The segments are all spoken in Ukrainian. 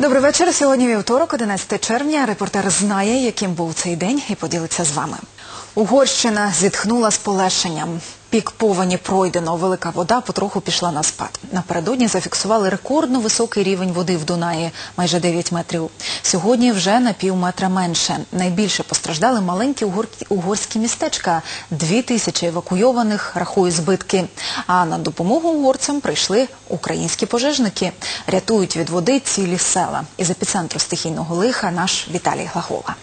Добрий вечір. Сьогодні вівторок, 11 червня. Репортер знає, яким був цей день, і поділиться з вами. Угорщина зітхнула з полегшенням. Пік повені пройдено. Велика вода потроху пішла на спад. Напередодні зафіксували рекордно високий рівень води в Дунаї – майже 9 метрів. Сьогодні вже на пів метра менше. Найбільше постраждали маленькі угорські, містечка. Дві тисячі евакуйованих рахують збитки. А на допомогу угорцям прийшли українські пожежники. Рятують від води цілі села. Із епіцентру стихійного лиха наш Віталій Глагола.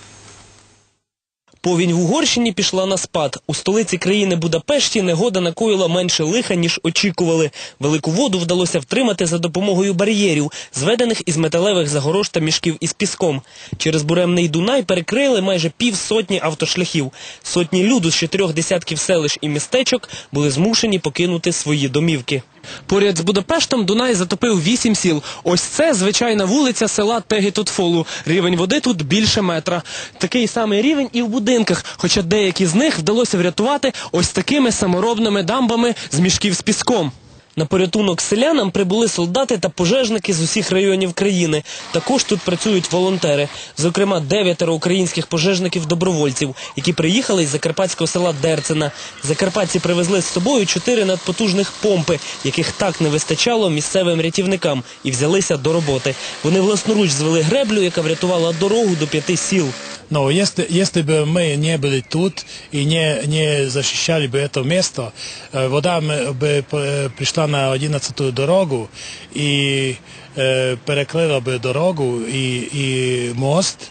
Повінь в Угорщині пішла на спад. У столиці країни Будапешті негода накоїла менше лиха, ніж очікували. Велику воду вдалося втримати за допомогою бар'єрів, зведених із металевих загорож та мішків із піском. Через буремний Дунай перекрили майже півсотні автошляхів. Сотні люду з чотирьох десятків селищ і містечок були змушені покинути свої домівки. Поряд з Будапештом Дунай затопив вісім сіл. Ось це звичайна вулиця села Тегітутфолу. Рівень води тут більше метра. Такий самий рівень і в будинках, хоча деякі з них вдалося врятувати ось такими саморобними дамбами з мішків з піском. На порятунок селянам прибули солдати та пожежники з усіх районів країни. Також тут працюють волонтери. Зокрема, дев'ятеро українських пожежників-добровольців, які приїхали із закарпатського села Дерцена. Закарпатці привезли з собою чотири надпотужних помпи, яких так не вистачало місцевим рятівникам, і взялися до роботи. Вони власноруч звели греблю, яка врятувала дорогу до п'яти сіл. Но если, если бы мы не были тут и не, не защищали бы это место, э, вода м- бы п- пришла на 11 дорогу и э, перекрыла бы дорогу и, и мост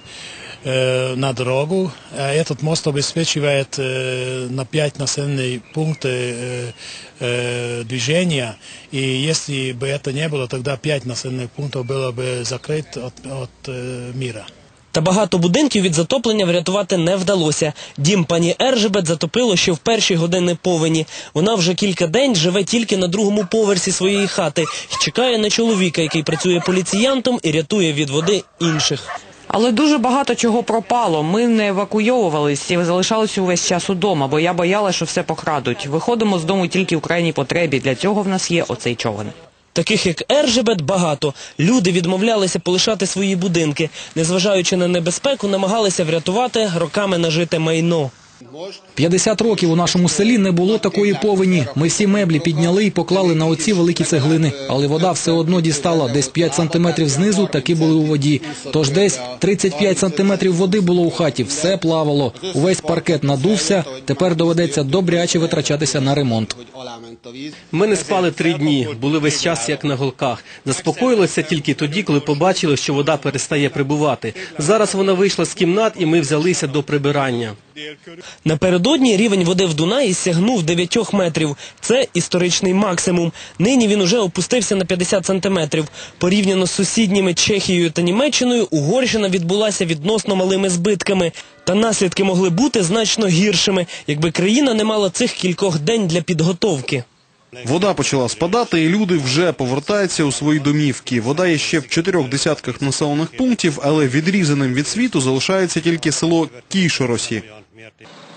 э, на дорогу. А Этот мост обеспечивает э, на 5 населенных пунктов э, э, движения. И если бы это не было, тогда 5 населенных пунктов было бы закрыто от, от э, мира. Та багато будинків від затоплення врятувати не вдалося. Дім пані Ержебет затопило ще в перші години повені. Вона вже кілька день живе тільки на другому поверсі своєї хати і чекає на чоловіка, який працює поліціянтом і рятує від води інших. Але дуже багато чого пропало. Ми не евакуйовувались і залишалися увесь час удома, бо я боялася, що все покрадуть. Виходимо з дому тільки в крайній потребі. Для цього в нас є оцей човен. Таких як Ержебет багато. Люди відмовлялися полишати свої будинки. Незважаючи на небезпеку, намагалися врятувати роками нажите майно. 50 років у нашому селі не було такої повені. Ми всі меблі підняли і поклали на оці великі цеглини, але вода все одно дістала. Десь 5 сантиметрів знизу таки були у воді. Тож десь 35 сантиметрів води було у хаті. Все плавало. Увесь паркет надувся. Тепер доведеться добряче витрачатися на ремонт. Ми не спали три дні, були весь час як на голках. Заспокоїлися тільки тоді, коли побачили, що вода перестає прибувати. Зараз вона вийшла з кімнат, і ми взялися до прибирання. Напередодні рівень води в Дунаї сягнув 9 метрів. Це історичний максимум. Нині він уже опустився на 50 сантиметрів. Порівняно з сусідніми Чехією та Німеччиною, Угорщина відбулася відносно малими збитками. Та наслідки могли бути значно гіршими, якби країна не мала цих кількох день для підготовки. Вода почала спадати, і люди вже повертаються у свої домівки. Вода є ще в чотирьох десятках населених пунктів, але відрізаним від світу залишається тільки село Кішоросі.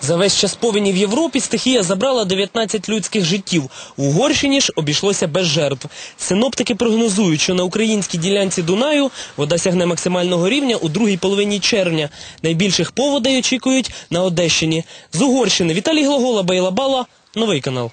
За весь час повені в Європі стихія забрала 19 людських життів. В Угорщині ж обійшлося без жертв. Синоптики прогнозують, що на українській ділянці Дунаю вода сягне максимального рівня у другій половині червня. Найбільших поводей очікують на Одещині. З Угорщини Віталій Глагола, Бейла Бала, Новий канал.